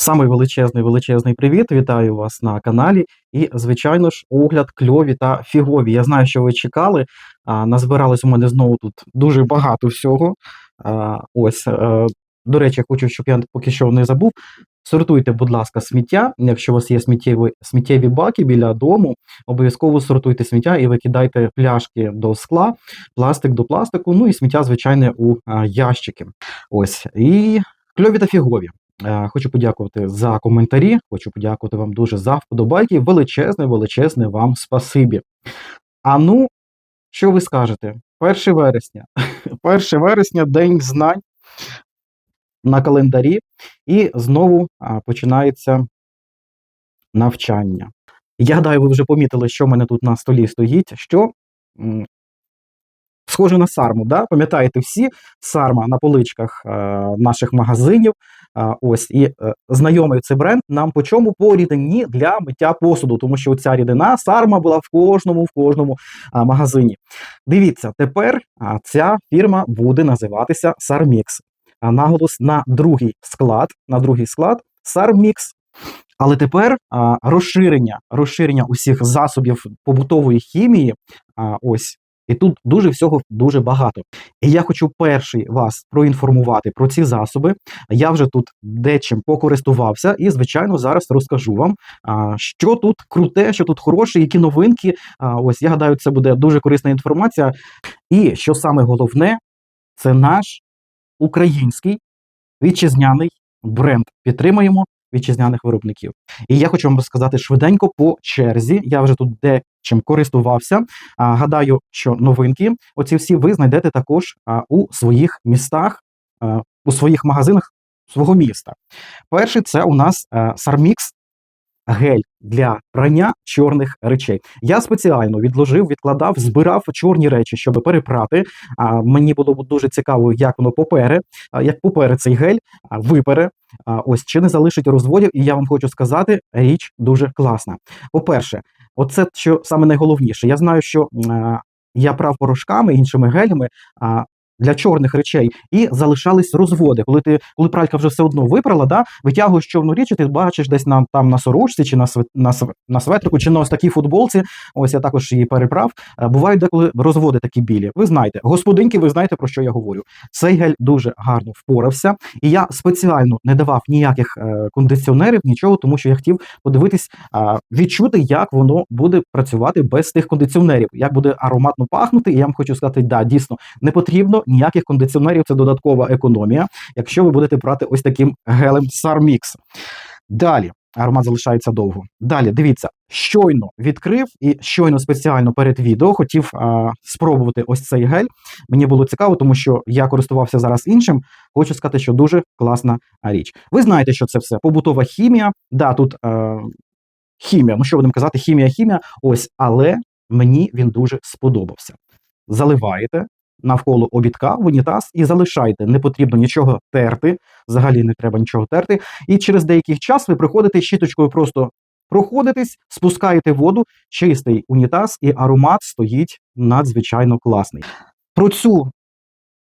Самий величезний величезний привіт. Вітаю вас на каналі. І, звичайно ж, огляд кльові та фігові. Я знаю, що ви чекали. А, назбиралось у мене знову тут дуже багато всього. А, ось, е, до речі, хочу, щоб я поки що не забув. Сортуйте, будь ласка, сміття. Якщо у вас є сміттєві, сміттєві баки біля дому, обов'язково сортуйте сміття і викидайте пляшки до скла, пластик до пластику, ну і сміття, звичайне, у а, ящики. Ось. І кльові та фігові. Е, Хочу подякувати за коментарі. Хочу подякувати вам дуже за вподобайки. Величезне, величезне вам спасибі. А ну, що ви скажете? 1 вересня. 1 вересня, День знань на календарі, і знову починається навчання. Я гадаю, ви вже помітили, що в мене тут на столі стоїть, що схоже на сарму. Да? Пам'ятаєте всі сарма на поличках е, наших магазинів. А, ось і е, знайомий цей бренд нам по чому по рідині для миття посуду, тому що ця рідина сарма була в кожному, в кожному а, магазині. Дивіться, тепер ця фірма буде називатися. А наголос на другий склад, на другий склад Sarmix. Але тепер а, розширення, розширення усіх засобів побутової хімії. А, ось і тут дуже всього дуже багато. І я хочу перший вас проінформувати про ці засоби. Я вже тут дечим покористувався, і, звичайно, зараз розкажу вам, що тут круте, що тут хороше, які новинки. Ось я гадаю, це буде дуже корисна інформація. І що саме головне, це наш український вітчизняний бренд. Підтримуємо вітчизняних виробників. І я хочу вам розказати швиденько по черзі. Я вже тут дечим користувався. Гадаю, що новинки, оці всі ви знайдете також у своїх містах, у своїх магазинах свого міста. Перший це у нас а, Sarmix гель для прання чорних речей. Я спеціально відложив, відкладав, збирав чорні речі, щоб перепрати. А, мені було дуже цікаво, як воно попере, як попере цей гель випере. Ось чи не залишить розводів, і я вам хочу сказати, річ дуже класна. По-перше, оце що саме найголовніше. Я знаю, що а, я прав порошками іншими гелями. А, для чорних речей і залишались розводи. Коли ти, коли пралька вже все одно випрала, да, витягуєш чорну річ, і ти бачиш десь на там на сорочці, чи на на, на светрику, чи на ось такій футболці. Ось я також її переправ. Е, Бувають деколи розводи такі білі. Ви знаєте, господинки, ви знаєте про що я говорю. Цей гель дуже гарно впорався, і я спеціально не давав ніяких е, кондиціонерів, нічого, тому що я хотів подивитись, відчути, як воно буде працювати без тих кондиціонерів, як буде ароматно пахнути. І я вам хочу сказати, да, дійсно не потрібно ніяких кондиціонерів. Це додаткова економія, якщо ви будете брати ось таким гелем Sarmix. Далі. Аромат залишається довго. Далі, дивіться, щойно відкрив і щойно спеціально перед відео хотів а, спробувати ось цей гель. Мені було цікаво, тому що я користувався зараз іншим. Хочу сказати, що дуже класна річ. Ви знаєте, що це все побутова хімія. Да, тут е, хімія. Ну що будемо казати, хімія, хімія. Ось, але мені він дуже сподобався. Заливаєте навколо обідка в унітаз і залишайте. Не потрібно нічого терти. Взагалі не треба нічого терти. І через деякий час ви приходите щіточкою просто проходитесь, спускаєте воду, чистий унітаз, і аромат стоїть надзвичайно класний. Про цю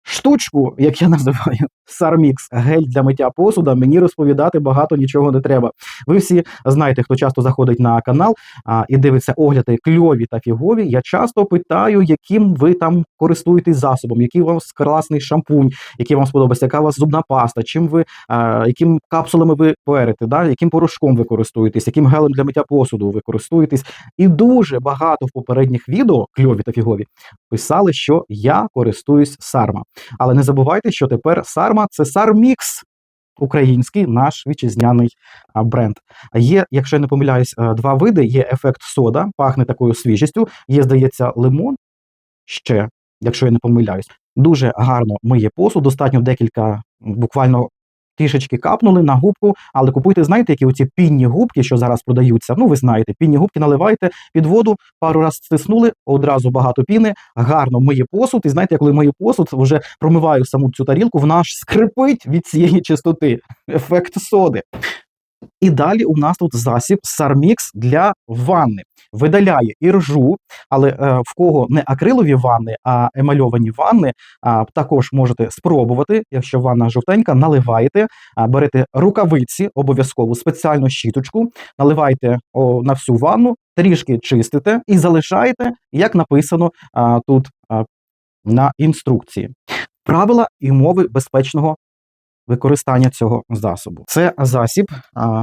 штучку, як я називаю, Sarmix, гель для миття посуда, мені розповідати багато нічого не треба. Ви всі знаєте, хто часто заходить на канал а, і дивиться огляди кльові та фігові. Я часто питаю, яким ви там користуєтесь засобом, який у вас класний шампунь, який вам сподобається, яка у вас зубна паста, чим ви, а, яким капсулами ви перете, да, яким порошком ви користуєтесь, яким гелем для миття посуду ви користуєтесь. І дуже багато в попередніх відео, кльові та фігові, писали, що я користуюсь Сарма. Але не забувайте, що тепер Сарма це Сармікс. український наш вітчизняний бренд. А Є, якщо я не помиляюсь, е, два види: є ефект сода, пахне такою свіжістю. Є, здається, лимон ще, якщо я не помиляюсь. Дуже гарно миє посуд, достатньо декілька, буквально трішечки капнули на губку, але купуйте, знаєте, які оці пінні губки, що зараз продаються. Ну, ви знаєте, пінні губки наливаєте під воду, пару раз стиснули, одразу багато піни, гарно миє посуд. І знаєте, коли мию посуд, вже промиваю саму цю тарілку, вона аж скрипить від цієї чистоти. Ефект соди. І далі у нас тут засіб Сармікс для ванни. Видаляє іржу, але е, в кого не акрилові ванни, а емальовані ванни, а, також можете спробувати, якщо ванна жовтенька, наливаєте, а, берете рукавиці, обов'язково спеціальну щіточку, наливаєте о, на всю ванну, трішки чистите і залишаєте, як написано а, тут а, на інструкції. Правила і умови безпечного використання цього засобу. Це засіб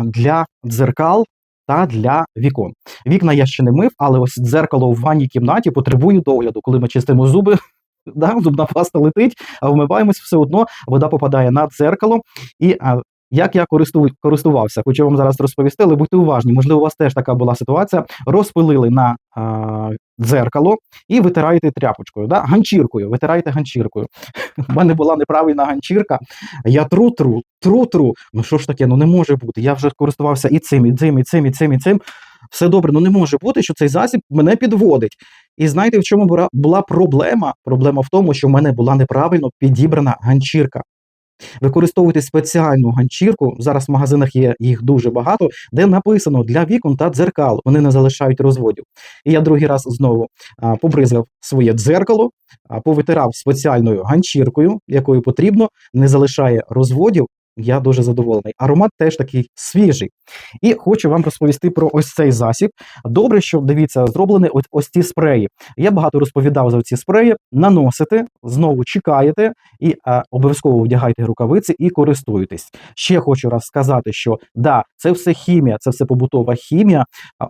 для дзеркал та для вікон. Вікна я ще не мив, але ось дзеркало в ванній кімнаті потребує догляду. Коли ми чистимо зуби, да, зубна паста летить, а вмиваємось все одно, вода попадає на дзеркало. І як я користувався, хочу вам зараз розповісти, але будьте уважні, можливо, у вас теж така була ситуація. Розпилили на а, дзеркало і витираєте тряпочкою, да? ганчіркою, витираєте ганчіркою. У мене була неправильна ганчірка. Я тру, тру, тру, тру. Ну що ж таке, ну не може бути. Я вже користувався і цим, і цим, і цим, і цим, і цим. Все добре, ну не може бути, що цей засіб мене підводить. І знаєте, в чому була проблема? Проблема в тому, що в мене була неправильно підібрана ганчірка. Використовуйте спеціальну ганчірку. Зараз в магазинах є їх дуже багато, де написано для вікон та дзеркал. Вони не залишають розводів. І я другий раз знову побризгав своє дзеркало, повитирав спеціальною ганчіркою, якою потрібно, не залишає розводів. Я дуже задоволений. Аромат теж такий свіжий. І хочу вам розповісти про ось цей засіб. Добре, що дивіться, зроблені ось, ось ці спреї. Я багато розповідав за ці спреї. Наносите, знову чекаєте і а, обов'язково вдягайте рукавиці і користуєтесь. Ще хочу раз сказати, що да, це все хімія, це все побутова хімія.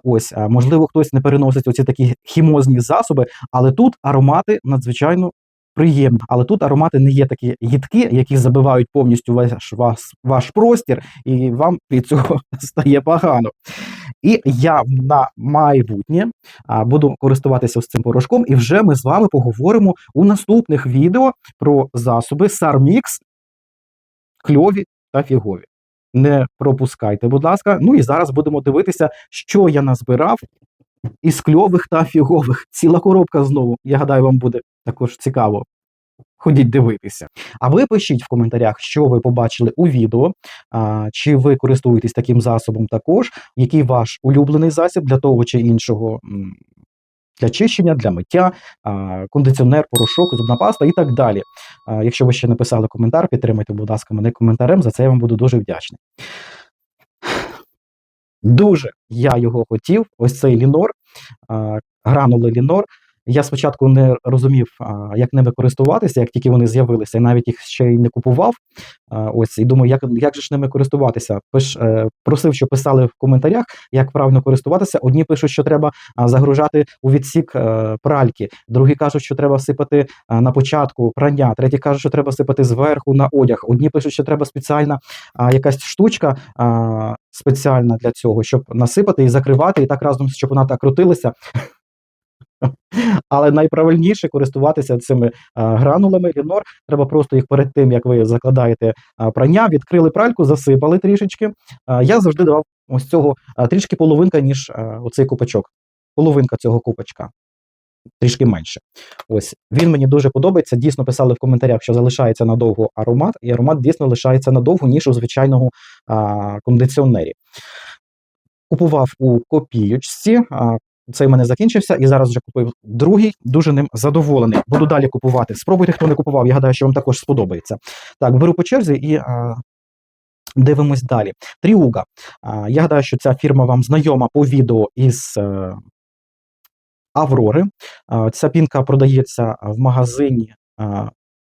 Ось можливо, хтось не переносить оці такі хімозні засоби, але тут аромати надзвичайно. Приємно, але тут аромати не є такі їдкі, які забивають повністю ваш, ваш, ваш простір, і вам від цього стає погано. І я на майбутнє буду користуватися ось цим порошком, і вже ми з вами поговоримо у наступних відео про засоби Sarmix, кльові та фігові. Не пропускайте, будь ласка. Ну і зараз будемо дивитися, що я назбирав із кльових та фігових. Ціла коробка знову. Я гадаю, вам буде також цікаво. Ходіть дивитися. А ви пишіть в коментарях, що ви побачили у відео, а, чи ви користуєтесь таким засобом також, який ваш улюблений засіб для того чи іншого. Для чищення, для миття, а, кондиціонер, порошок, зубна паста і так далі. А, Якщо ви ще не писали коментар, підтримайте, будь ласка, мене коментарем. За це я вам буду дуже вдячний. Дуже я його хотів. Ось цей лінор, гранули лінор. Я спочатку не розумів, як ними користуватися, як тільки вони з'явилися, і навіть їх ще й не купував. Ось і думаю, як, як же ж ними користуватися? Пиш, е, просив, що писали в коментарях, як правильно користуватися. Одні пишуть, що треба загружати у відсік е, пральки, другі кажуть, що треба сипати на початку прання, треті кажуть, що треба сипати зверху на одяг. Одні пишуть, що треба спеціальна якась штучка спеціальна для цього, щоб насипати і закривати, і так разом, щоб вона так крутилася. Але найправильніше користуватися цими а, гранулами Лінор. Треба просто їх перед тим, як ви закладаєте а, прання, відкрили пральку, засипали трішечки. А, я завжди давав ось цього а, трішки половинка, ніж а, оцей купачок. Половинка цього купачка. Трішки менше. Ось він мені дуже подобається. Дійсно писали в коментарях, що залишається надовго аромат, і аромат дійсно лишається надовго, ніж у звичайному а, кондиціонері. Купував у копійочці. А, цей в мене закінчився, і зараз вже купив другий. Дуже ним задоволений. Буду далі купувати. Спробуйте, хто не купував. Я гадаю, що вам також сподобається. Так, беру по черзі і а, дивимось далі. Тріуга. Я гадаю, що ця фірма вам знайома по відео із е, Аврори. Ця пінка продається в магазині.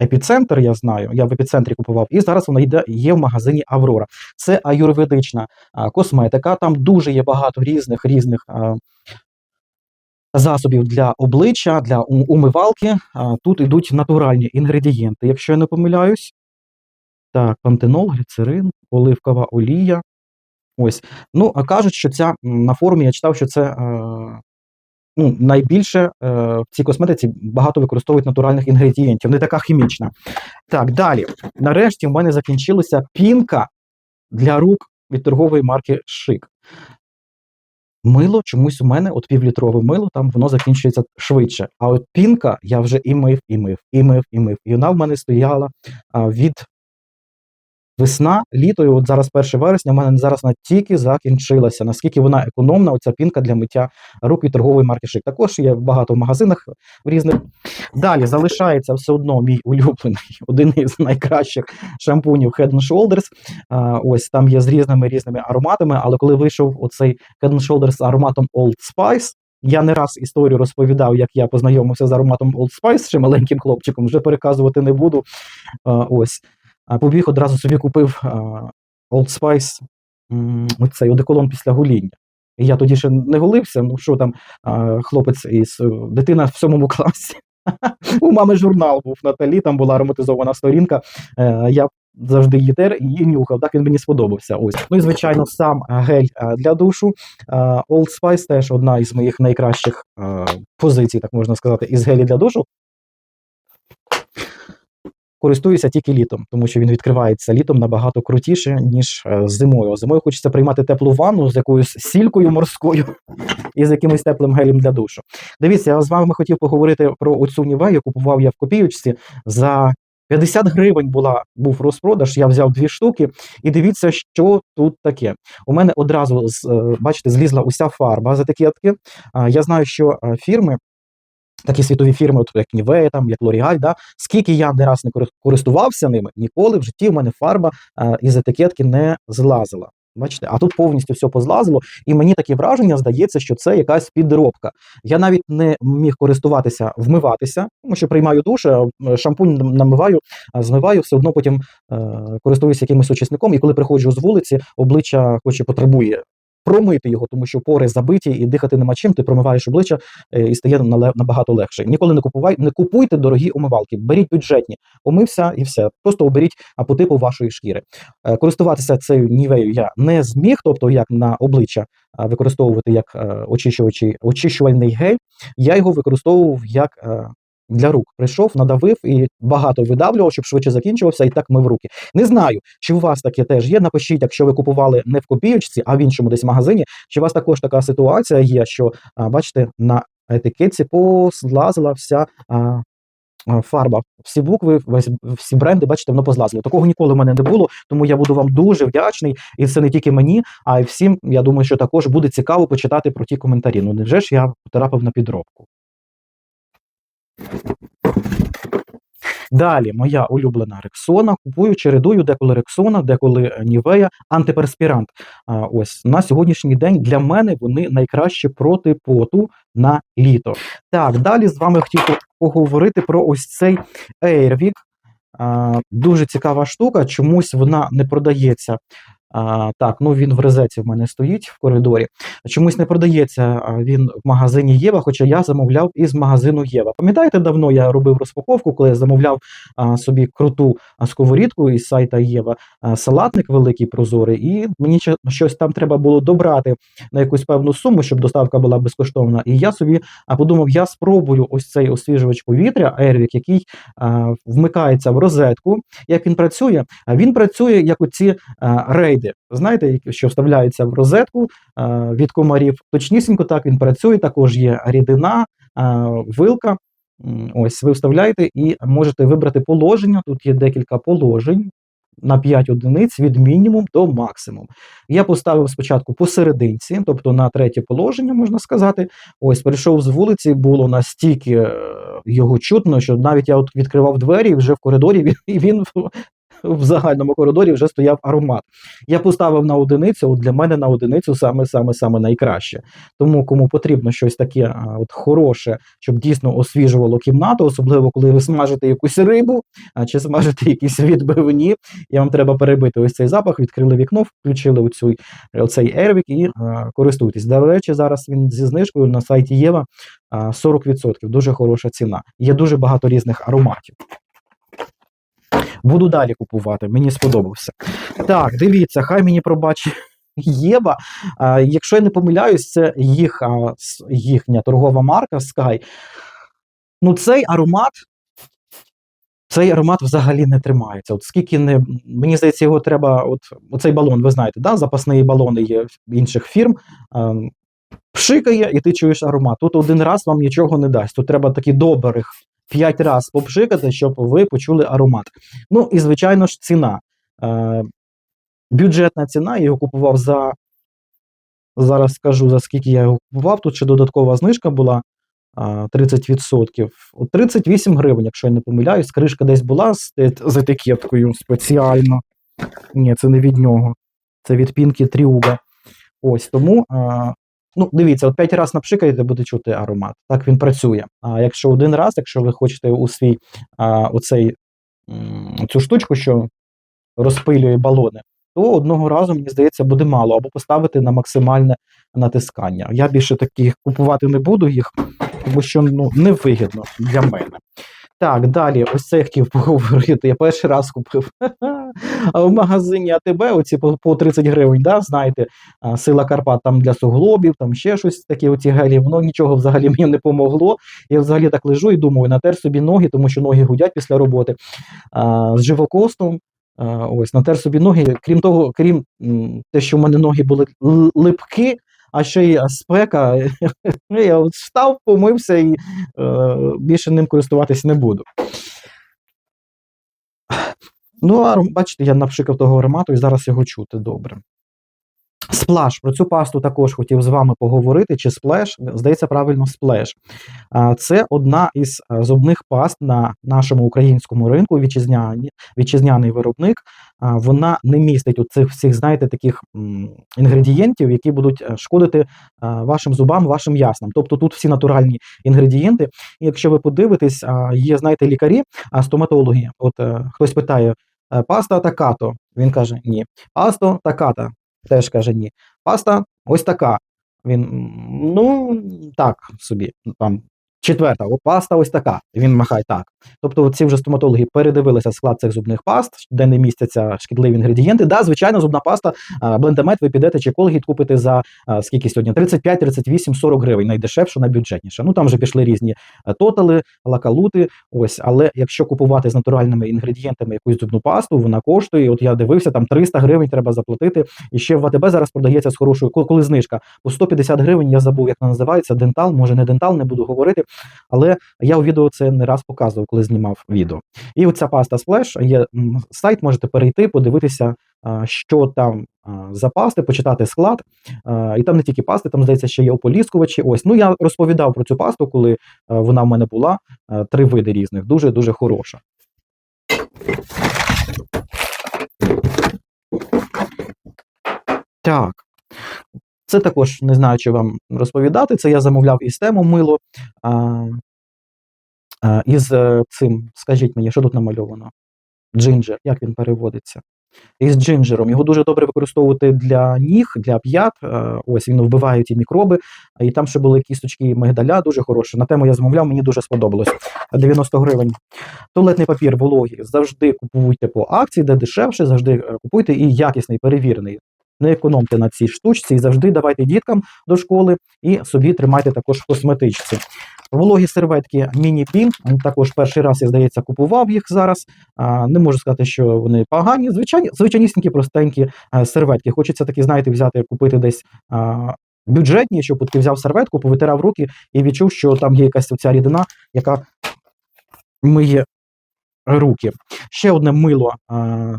Епіцентр, я знаю, я в епіцентрі купував, і зараз вона є в магазині Аврора. Це аюрведична косметика. Там дуже є багато різних різних засобів для обличчя, для умивалки. Тут йдуть натуральні інгредієнти, якщо я не помиляюсь. Так, пантенол, гліцерин, оливкова олія. Ось. Ну, а кажуть, що ця на форумі я читав, що це е, ну, найбільше е, в цій косметиці багато використовують натуральних інгредієнтів, не така хімічна. Так, далі. Нарешті в мене закінчилася пінка для рук від торгової марки Шик. Мило чомусь у мене, от півлітрове мило, там воно закінчується швидше. А от пінка я вже і мив, і мив, і мив, і мив. І вона в мене стояла від весна, літо, і от зараз 1 вересня, в мене зараз вона тільки закінчилася. Наскільки вона економна, оця пінка для миття рук від торгової марки Шик. Також є багато в магазинах в різних. Далі залишається все одно мій улюблений, один із найкращих шампунів Head and Shoulders. А, ось там є з різними різними ароматами, але коли вийшов оцей Head and Shoulders з ароматом Old Spice, я не раз історію розповідав, як я познайомився з ароматом Old Spice, ще маленьким хлопчиком, вже переказувати не буду. А, ось. Побіг одразу собі купив Old Spice, оцей одеколон після гоління. І я тоді ще не голився, ну що там, хлопець із е, дитина в сьомому класі. У мами журнал був Наталі, там була ароматизована сторінка. Е, Я завжди її і нюхав. Так він мені сподобався. Ось. Ну і звичайно, сам гель для душу. Old Spice теж одна із моїх найкращих позицій, так можна сказати, із гелі для душу. Користуюся тільки літом, тому що він відкривається літом набагато крутіше, ніж е, зимою. Зимою хочеться приймати теплу ванну з якоюсь сількою морською і з якимось теплим гелем для душу. Дивіться, я з вами хотів поговорити про оцю нівею. Купував я в копійочці за 50 гривень була був розпродаж. Я взяв дві штуки, і дивіться, що тут таке. У мене одразу е, бачите, злізла уся фарба з етикетки. А, Я знаю, що е, фірми. Такі світові фірми, от як Nivea, там, як L'Oreal, да, скільки я не раз не користувався ними, ніколи в житті в мене фарба е, із етикетки не злазила. Бачите, а тут повністю все позлазило, і мені таке враження здається, що це якась підробка. Я навіть не міг користуватися, вмиватися, тому що приймаю душ, е, шампунь нам- намиваю, змиваю, все одно потім е, користуюся якимось очисником, і коли приходжу з вулиці, обличчя хоче потребує промити його, тому що пори забиті і дихати нема чим, ти промиваєш обличчя е, і стає набагато легше. Ніколи не купувай, не купуйте дорогі умивалки, беріть бюджетні, помився і все. Просто оберіть а, по типу вашої шкіри. Е, Користуватися цією нівею я не зміг, тобто як на обличчя використовувати як е, очищувальний гель. Я його використовував як для рук. Прийшов, надавив і багато видавлював, щоб швидше закінчувався, і так мив руки. Не знаю, чи у вас таке теж є. Напишіть, якщо ви купували не в копійочці, а в іншому десь магазині. Чи у вас також така ситуація є, що бачите, на етикетці позлазила вся. Фарба, всі букви, всі бренди, бачите, воно позлазило. Такого ніколи в мене не було, тому я буду вам дуже вдячний. І це не тільки мені, а й всім. Я думаю, що також буде цікаво почитати про ті коментарі. Ну невже ж я потрапив на підробку? Далі, моя улюблена Рексона. Купую, чередую деколи Рексона, деколи Нівея, антиперспірант. Ось на сьогоднішній день для мене вони найкращі проти поту на літо. Так, далі з вами хотів поговорити про ось цей Airwick. Дуже цікава штука, чомусь вона не продається. А, так, ну він в резеці в мене стоїть в коридорі. Чомусь не продається він в магазині Єва, хоча я замовляв із магазину Єва. Пам'ятаєте, давно я робив розпаковку, коли я замовляв а, собі круту сковорідку із сайта Єва, а, салатник великий прозорий, і мені щось там треба було добрати на якусь певну суму, щоб доставка була безкоштовна. І я собі подумав, я спробую ось цей освіжувач повітря, Airwick, який а, вмикається в розетку. Як він працює? А він працює як оці а, рейди. Знаєте, що вставляються в розетку а, від комарів. Точнісінько так він працює. Також є рідина, а, вилка. Ось ви вставляєте і можете вибрати положення. Тут є декілька положень на 5 одиниць від мінімум до максимум. Я поставив спочатку посерединці, тобто на третє положення, можна сказати. Ось прийшов з вулиці, було настільки е, його чутно, що навіть я відкривав двері і вже в коридорі і він в, загальному коридорі вже стояв аромат. Я поставив на одиницю, от для мене на одиницю саме саме саме найкраще. Тому кому потрібно щось таке от хороше, щоб дійсно освіжувало кімнату, особливо коли ви смажите якусь рибу чи смажите якісь відбивні, і вам треба перебити ось цей запах, відкрили вікно, включили оцю, оцей Airwick і а, користуйтесь. До речі, зараз він зі знижкою на сайті Єва 40%. Дуже хороша ціна. Є дуже багато різних ароматів. Буду далі купувати, мені сподобався. Так, дивіться, хай мені пробачить Єва. А, якщо я не помиляюсь, це їх, їхня торгова марка Sky. Ну, цей аромат. Цей аромат взагалі не тримається. От скільки не мені здається, його треба. От оцей балон, ви знаєте, да? запасні балони є інших фірм. Пшикає, і ти чуєш аромат. Тут один раз вам нічого не дасть. Тут треба такі добрих п'ять разів попшикати, щоб ви почули аромат. Ну і звичайно ж ціна. Е, бюджетна ціна, я його купував за. Зараз скажу, за скільки я його купував. Тут ще додаткова знижка була 30%. 38 гривень, якщо я не помиляюсь. Кришка десь була з, з етикеткою спеціально. Ні, це не від нього. Це від пінки Тріуга. Ось тому. А, ну, дивіться, от п'ять разів напшикаєте, буде чути аромат. Так він працює. А якщо один раз, якщо ви хочете у свій а, оцей, цю штучку, що розпилює балони, то одного разу, мені здається, буде мало, або поставити на максимальне натискання. Я більше таких купувати не буду їх, тому що ну, невигідно для мене. Так, далі, ось це я хотів поговорити. Я перший раз купив в магазині АТБ, оці по, по 30 гривень, да, знаєте, сила Карпат там для суглобів, там ще щось таке, оці гелі, воно нічого взагалі мені не помогло. Я взагалі так лежу і думаю, натер собі ноги, тому що ноги гудять після роботи. А, з живокостом Ось натер собі ноги. Крім того, крім те, що в мене ноги були л- липкі, а ще й спека. Я от встав, помився і е, більше ним користуватись не буду. Ну, а бачите, я напшикав того аромату і зараз його чути добре. Сплаш. Про цю пасту також хотів з вами поговорити. Чи сплеш? Здається, правильно, сплеш. Це одна із е, зубних паст на нашому українському ринку. Вітчизняні, вітчизняний виробник. Вона не містить у цих всіх, знаєте, таких інгредієнтів, які будуть е, шкодити е, вашим зубам, вашим яснам. Тобто тут всі натуральні інгредієнти. І якщо ви подивитесь, є, знаєте, лікарі, стоматологи. От хтось питає: паста такато. Він каже ні. Пасто таката. Теж каже ні. Паста ось така. Він ну так собі. Там четверта, от паста ось така. Він махає так. Тобто, ці вже стоматологи передивилися склад цих зубних паст, де не містяться шкідливі інгредієнти. Да, звичайно, зубна паста, блендамет ви підете чи Colgate купите за скільки сьогодні? 35, 38, 40 гривень. Найдешевше, найбюджетніше. Ну там вже пішли різні тотали, лакалути. Ось, але якщо купувати з натуральними інгредієнтами якусь зубну пасту, вона коштує. От я дивився, там 300 гривень треба заплатити. І ще в АТБ зараз продається з хорошою, коли знижка по 150 гривень. Я забув, як вона називається. Дентал, може не дентал, не буду говорити. Але я у відео це не раз показував, коли знімав відео. І оця паста Splash, є сайт, можете перейти, подивитися, що там за пасти, почитати склад. І там не тільки пасти, там здається, ще є ополіскувачі. Ось ну я розповідав про цю пасту, коли вона в мене була. Три види різних, дуже дуже хороша. Так. Це також не знаю, чи вам розповідати. Це я замовляв із тему мило. А, а, із е, цим, скажіть мені, що тут намальовано? Джинджер, як він переводиться? Із джинджером. Його дуже добре використовувати для ніг, для п'ят. Е, Ось він вбиває ті мікроби. І там ще були кісточки мигдаля, дуже хороші. На тему я замовляв, мені дуже сподобалось. 90 гривень. Туалетний папір вологий завжди купуйте по акції, де дешевше, завжди е, купуйте і якісний, перевірений. Не економте на цій штучці і завжди давайте діткам до школи і собі тримайте також в косметичці. Вологі серветки міні-бін. Також перший раз, я здається, купував їх зараз. Не можу сказати, що вони погані. Звичайні, звичайнісінькі, простенькі е, серветки. Хочеться такі, знаєте, взяти, купити десь. Бюджетні, щоб ти взяв серветку, повитирав руки і відчув, що там є якась ця рідина, яка миє руки. Ще одне мило,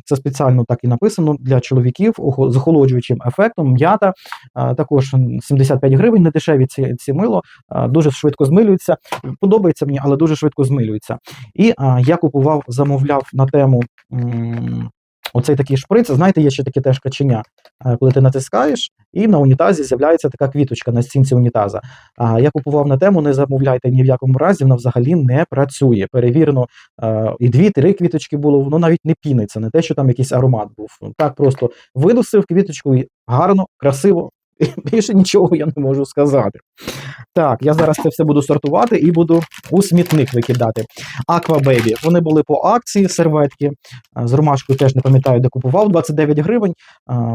це спеціально так і написано для чоловіків з охолоджуючим ефектом. М'ята також м, 75 гривень, не дешеві ці, ці мило, дуже швидко змилюються. Подобається мені, але дуже швидко змилюються. І я купував, замовляв на тему. Оцей такий шприц, знаєте, є ще таке теж каченя, е, коли ти натискаєш, і на унітазі з'являється така квіточка на стінці унітаза. Я купував на тему, не замовляйте ні в якому разі, вона взагалі не працює. Перевірено, е, і дві-три квіточки було, воно навіть не піниться, не те, що там якийсь аромат був. Так просто видусив квіточку і гарно, красиво. Більше нічого я не можу сказати. Так, я зараз це все буду сортувати і буду у смітник викидати. Baby. Вони були по акції серветки. З ромашкою теж не пам'ятаю, де купував. 29 гривень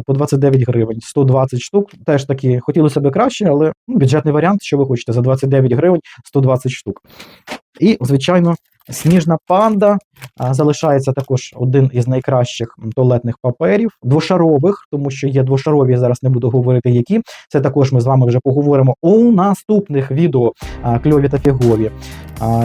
по 29 гривень, 120 штук. Теж таки хотілося б краще, але ну, бюджетний варіант, що ви хочете, за 29 гривень 120 штук. І, звичайно, Сніжна панда залишається також один із найкращих туалетних паперів, двошарових, тому що є двошарові, зараз не буду говорити які. Це також ми з вами вже поговоримо у наступних відео кльові та фігові.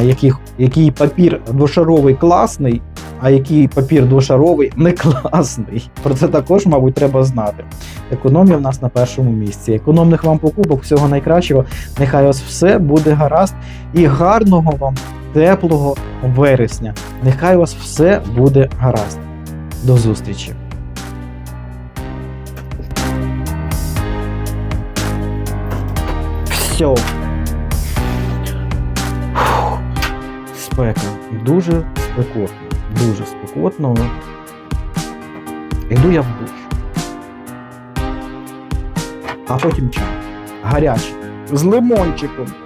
Яких, який папір двошаровий класний, а який папір двошаровий не класний. Про це також, мабуть, треба знати. Економія в нас на першому місці. Економних вам покупок, всього найкращого. Нехай вас все буде гаразд і гарного вам теплого вересня. Нехай у вас все буде гаразд. До зустрічі! Все. Фух. Спека. Дуже спекотно. Дуже спекотно. Йду я в душ. А потім чай. Гарячий. З лимончиком.